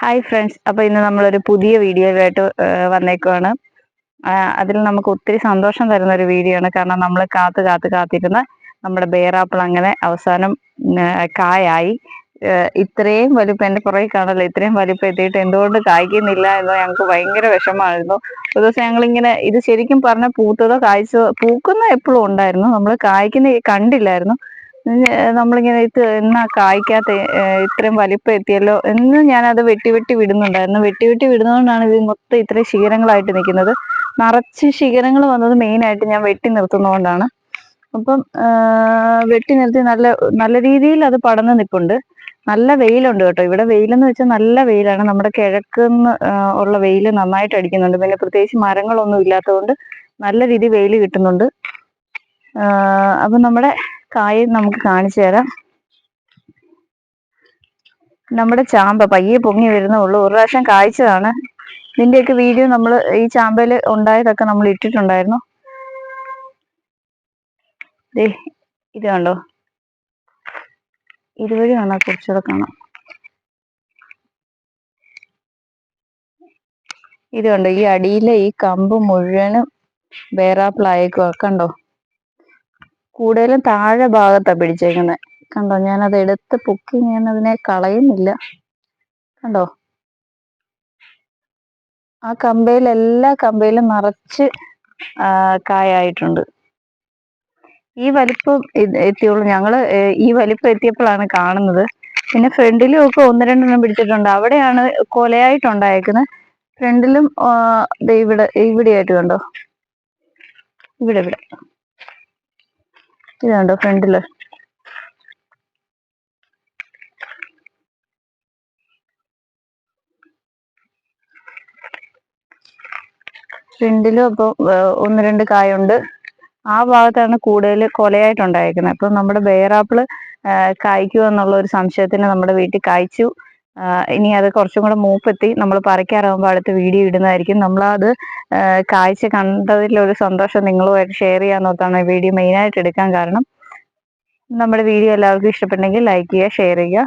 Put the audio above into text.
Hi friends അപ്പോൾ ഇന്ന് നമ്മളൊരു പുതിയ വീഡിയോയിലായിട്ട് വന്നേക്കുവാണ്. അതിൽ നമുക്ക് ഒത്തിരി സന്തോഷം തരുന്ന ഒരു വീഡിയോ ആണ്. കാരണം നമ്മൾ കാത്ത് കാത്ത് കാത്തിരുന്ന നമ്മുടെ ബേറാപ്പിൾ അങ്ങനെ അവസാനം കായായി. ഇത്രയും വലിപ്പം എന്റെ പുറകെ കാണല്ലോ ഇത്രയും വലിപ്പം എത്തിയിട്ട് എന്തുകൊണ്ട് കായ്ക്കുന്നില്ല എന്ന് ഞങ്ങൾക്ക് ഭയങ്കര വിഷമമായിരുന്നു. ഒരു ദിവസം ഞങ്ങളിങ്ങനെ ഇത് ശരിക്കും പറഞ്ഞാൽ പൂത്തതോ കായ്ച്ചതോ പൂക്കുന്ന എപ്പോഴും ഉണ്ടായിരുന്നു. നമ്മൾ കായ്ക്കുന്ന കണ്ടില്ലായിരുന്നു. നമ്മളിങ്ങനെ ഇത് എന്നാ കായ്ക്കാത്ത ഇത്രയും വലിപ്പം എത്തിയല്ലോ എന്ന് ഞാൻ ഞാനത് വെട്ടി വെട്ടി വിടുന്നുണ്ടായിരുന്നു. വെട്ടി വെട്ടി വിടുന്നതുകൊണ്ടാണ് ഇത് മൊത്തം ഇത്രയും ശിഖരങ്ങളായിട്ട് നിൽക്കുന്നത്. നിറച്ച് ശിഖരങ്ങൾ വന്നത് മെയിനായിട്ട് ഞാൻ വെട്ടി നിർത്തുന്നതുകൊണ്ടാണ്. അപ്പം വെട്ടി നിർത്തി നല്ല നല്ല രീതിയിൽ അത് പടന്ന് നിൽപ്പുണ്ട്. നല്ല വെയിലുണ്ട് കേട്ടോ. ഇവിടെ വെയിലെന്ന് വെച്ചാൽ നല്ല വെയിലാണ്. നമ്മുടെ കിഴക്കുന്ന് ഉള്ള വെയിൽ നന്നായിട്ട് അടിക്കുന്നുണ്ട്. പിന്നെ പ്രത്യേകിച്ച് മരങ്ങളൊന്നും ഇല്ലാത്തതുകൊണ്ട് നല്ല രീതിയിൽ വെയിൽ കിട്ടുന്നുണ്ട്. അപ്പം നമ്മുടെ കായ് നമുക്ക് കാണിച്ചു തരാം. നമ്മുടെ ചാമ്പ പയ്യെ പൊങ്ങി വരുന്നുള്ളൂ. ഒരു പ്രാവശ്യം കായ്ച്ചതാണ്. ഇതിന്റെയൊക്കെ വീഡിയോ നമ്മൾ ഈ ചാമ്പയിൽ ഉണ്ടായതൊക്കെ നമ്മൾ ഇട്ടിട്ടുണ്ടായിരുന്നു. ഇത് കണ്ടോ? ഇതുവഴി കാണാം കുറച്ചുകൂടെ കാണാം. ഇത് കണ്ടോ? ഈ അടിയിലെ ഈ കമ്പ് മുഴുവനും വേറാപ്പിളായേക്കുവാ. കണ്ടോ? കൂടുതലും താഴെ ഭാഗത്താ പിടിച്ചേക്കുന്നത് കണ്ടോ? ഞാനത് എടുത്ത് പൊക്കി ഞാൻ അതിനെ കളയുന്നില്ല. കണ്ടോ? ആ കമ്പയിൽ എല്ലാ കമ്പയിലും നിറച്ച് കായായിട്ടുണ്ട്. ഈ വലിപ്പം എത്തിയുള്ളൂ. ഞങ്ങൾ ഈ വലിപ്പം എത്തിയപ്പോഴാണ് കാണുന്നത്. പിന്നെ ഫ്രണ്ടിലും ഒക്കെ ഒന്ന് രണ്ടെണ്ണം പിടിച്ചിട്ടുണ്ട്. അവിടെയാണ് കൊലയായിട്ടുണ്ടായേക്കുന്നത് ഫ്രണ്ടിലും ഇവിടെ ഇവിടെയായിട്ട് കണ്ടോ? ഇവിടെ ഇവിടെ. ഇത് കണ്ടോ ഫ്രണ്ടിൽ? ഫ്രണ്ടിലും അപ്പോൾ ഒന്ന് രണ്ട് കായുണ്ട്. ആ ഭാഗത്താണ് കൂടുതൽ കൊലയായിട്ടുണ്ടായിരിക്കുന്നത് അപ്പം നമ്മുടെ ബെയറാപ്പിൾ കായ്ക്കുമോ എന്നുള്ള ഒരു സംശയത്തിന് നമ്മുടെ വീട്ടിൽ കായ്ച്ചു. ഇനി അത് കുറച്ചും കൂടെ മൂപ്പെത്തി നമ്മൾ പറിക്കാറാകുമ്പോൾ അടുത്ത വീഡിയോ ഇടുന്നതായിരിക്കും. നമ്മളത് കാഴ്ച കണ്ടതിലൊരു സന്തോഷം നിങ്ങളുമായിട്ട് ഷെയർ ചെയ്യാൻ വീഡിയോ മെയിനായിട്ട് എടുക്കാൻ കാരണം. നമ്മുടെ വീഡിയോ എല്ലാവർക്കും ഇഷ്ടപ്പെട്ടെങ്കിൽ ലൈക്ക് ചെയ്യുക ഷെയർ ചെയ്യുക.